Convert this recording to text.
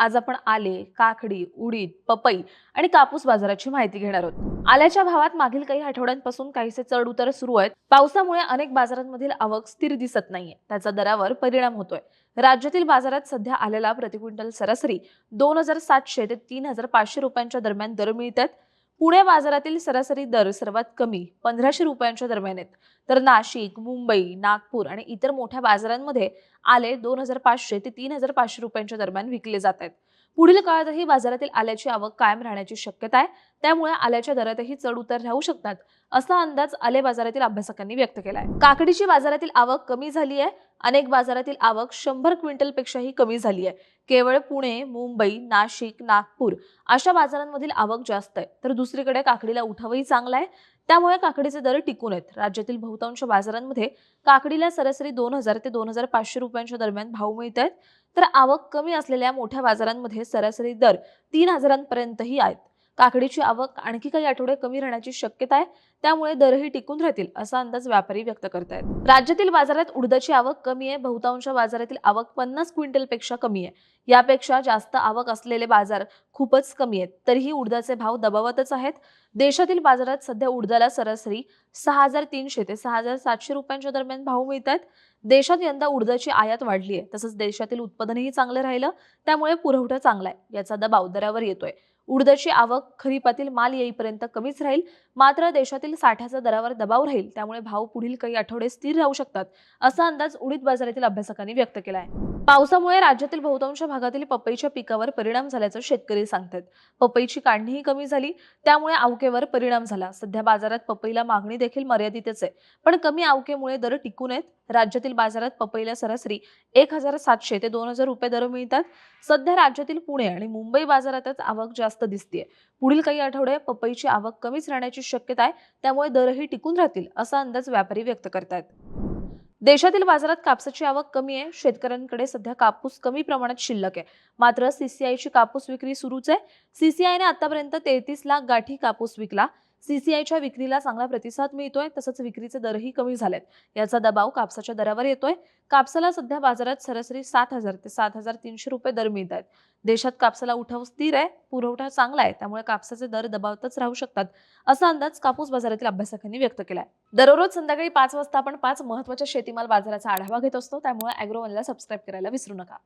आज आपण आले काकडी उडीद पपई आणि कापूस बाजाराची माहिती घेणार आहोत. आल्याच्या भावात मागील काही आठवड्यांपासून काहीसे चढ उतार सुरू आहेत. पावसामुळे अनेक बाजारांमधील आवक स्थिर दिसत नाहीये. त्याचा दरावर परिणाम होतोय. राज्यातील बाजारात सध्या आलेला प्रति क्विंटल सरासरी दोन हजार सातशे ते तीन हजार पाचशे रुपयांच्या दरम्यान दर मिळतात पुणे बाजारातील सरासरी दर सर्वात कमी पंधराशे रुपयांच्या दरम्यान आहेत. तर नाशिक मुंबई नागपूर आणि इतर मोठ्या बाजारांमध्ये आले दोन हजार पाचशे ते तीन हजार पाचशे रुपयांच्या दरम्यान विकले जात आहेत. पुढील काळातही बाजारातील आल्याची आवक कायम राहण्याची शक्यता आहे. त्यामुळे आल्याच्या दरातही चढ उतर राहू शकतात असा अंदाज आले बाजारातील अभ्यासकांनी व्यक्त केला आहे काकडीची बाजारातील आवक कमी झाली आहे. अनेक बाजारातील आवक शंभर क्विंटल पेक्षाही कमी झाली आहे. केवळ पुणे मुंबई नाशिक नागपूर अशा बाजारांमधील आवक जास्त आहे. तर दुसरीकडे काकडीला उठावही चांगला आहे. त्यामुळे काकडीचे दर टिकून आहेत. राज्यातील बहुतांश बाजारांमध्ये काकडीला सरासरी दोन हजार ते दोन हजार पाचशे रुपयांच्या दरम्यान भाव मिळत आहेत. तर आवक कमी असलेल्या मोठ्या बाजारांमध्ये सरासरी दर तीन हजारांपर्यंतही आहेत. काकडीची आवक आणखी काही आठवडे कमी राहण्याची शक्यता आहे त्यामुळे दरही टिकून राहतील असा अंदाज व्यापारी व्यक्त करतायत. राज्यातील बाजारात उडदाची आवक कमी आहे बहुतांश बाजारातील आवक पन्नास क्विंटलपेक्षा कमी आहे. यापेक्षा जास्त आवक असलेले बाजार खूपच कमी आहेत. तरीही उडदाचे भाव दबावतच आहेत. देशातील बाजारात सध्या उडदाला सरासरी सहा हजार तीनशे ते सहा हजार सातशे रुपयांच्या दरम्यान भाव मिळतात देशात यंदा उडदाची आयात वाढली आहे. तसंच देशातील उत्पादनही चांगलं राहिलं. त्यामुळे पुरवठा चांगला आहे. याचा दबाव दरावर येतोय. उडदाची आवक खरीपातील माल येईपर्यंत कमीच राहील. मात्र देशातील साठ्याचा दरावर दबाव राहील त्यामुळे भाव पुढील काही आठवडे स्थिर राहू शकतात असा अंदाज उडीद बाजारातील अभ्यासकांनी व्यक्त केला आहे पावसामुळे राज्यातील बहुतांश भागातील पपईच्या पिकावर परिणाम झाल्याचं शेतकरी सांगतात. पपईची काढणीही कमी झाली त्यामुळे आवकेवर परिणाम झाला. सध्या बाजारात पपईला मागणी देखील मर्यादितच आहे. पण कमी आवकेमुळे दर टिकून आहेत. राज्यातील बाजारात पपईला सरासरी एक हजार सातशे ते दोन हजार रुपये दर मिळतात. सध्या राज्यातील पुणे आणि मुंबई बाजारातच आवक जास्त दिसतेय. पुढील काही आठवडे पपईची आवक कमीच राहण्याची शक्यता आहे. त्यामुळे दरही टिकून राहतील असा अंदाज व्यापारी व्यक्त करतायत. देशातील बाजारात कापसाची आवक कमी आहे. शेतकऱ्यांकडे सध्या कापूस कमी प्रमाणात शिल्लक आहे. मात्र सीसीआयची कापूस विक्री सुरूच आहे. सीसीआयने आतापर्यंत तेहतीस लाख गाठी कापूस विकला. सीसीआयच्या विक्रीला चांगला प्रतिसाद मिळतोय तसंच विक्रीचे दरही कमी झालेत. याचा दबाव कापसाच्या दरावर येतोय. कापसाला सध्या बाजारात सरासरी सात हजार ते सात हजार तीनशे रुपये दर मिळत आहेत. देशात कापसाला उठाव स्थिर आहे पुरवठा चांगला आहे त्यामुळे कापसाचे दर दबावतच राहू शकतात असा अंदाज कापूस बाजारातील अभ्यासकांनी व्यक्त केलाय. दररोज संध्याकाळी पाच वाजता आपण पाच महत्त्वाच्या शेतीमाल बाजाराचा आढावा घेत असतो त्यामुळे अॅग्रोवनला सबस्क्राईब करायला विसरू नका.